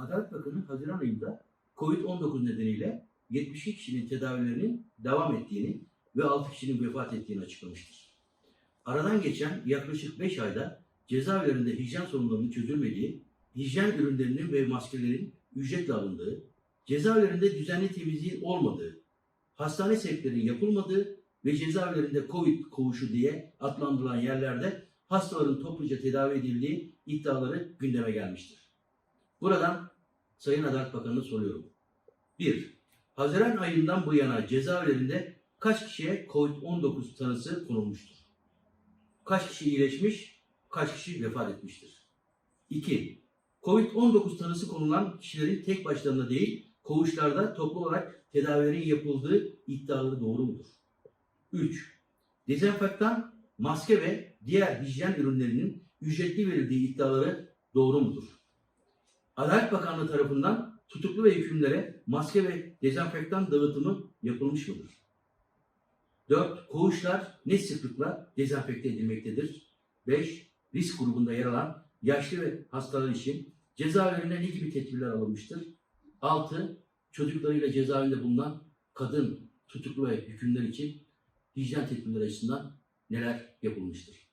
Adalet Bakanı Haziran ayında COVID-19 nedeniyle 72 kişinin tedavilerinin devam ettiğini ve 6 kişinin vefat ettiğini açıklamıştır. Aradan geçen yaklaşık 5 ayda cezaevlerinde hijyen sorunlarının çözülmediği, hijyen ürünlerinin ve maskelerin ücretle alındığı, cezaevlerinde düzenli temizliğin olmadığı, hastane sevklerinin yapılmadığı ve cezaevlerinde COVID koğuşu diye adlandırılan yerlerde hastaların topluca tedavi edildiği iddiaları gündeme gelmiştir. Buradan Sayın Adalet Bakanı'na soruyorum. 1. Haziran ayından bu yana cezaevlerinde kaç kişiye COVID-19 tanısı konulmuştur? Kaç kişi iyileşmiş, kaç kişi vefat etmiştir? 2. COVID-19 tanısı konulan kişilerin tek başlarına değil, koğuşlarda toplu olarak tedavilerin yapıldığı iddiaları doğru mudur? 3. Dezenfektan, maske ve diğer hijyen ürünlerinin ücretli verildiği iddiaları doğru mudur? Adalet Bakanlığı tarafından tutuklu ve hükümlere maske ve dezenfektan dağıtımı yapılmış mıdır? 4. Koğuşlar ne sıklıkla dezenfekte edilmektedir? 5. Risk grubunda yer alan yaşlı ve hastalar için cezaevlerine ne gibi tedbirler alınmıştır? 6. Çocuklarıyla cezaevinde bulunan kadın tutuklu ve hükümler için hijyen tedbirleri açısından neler yapılmıştır?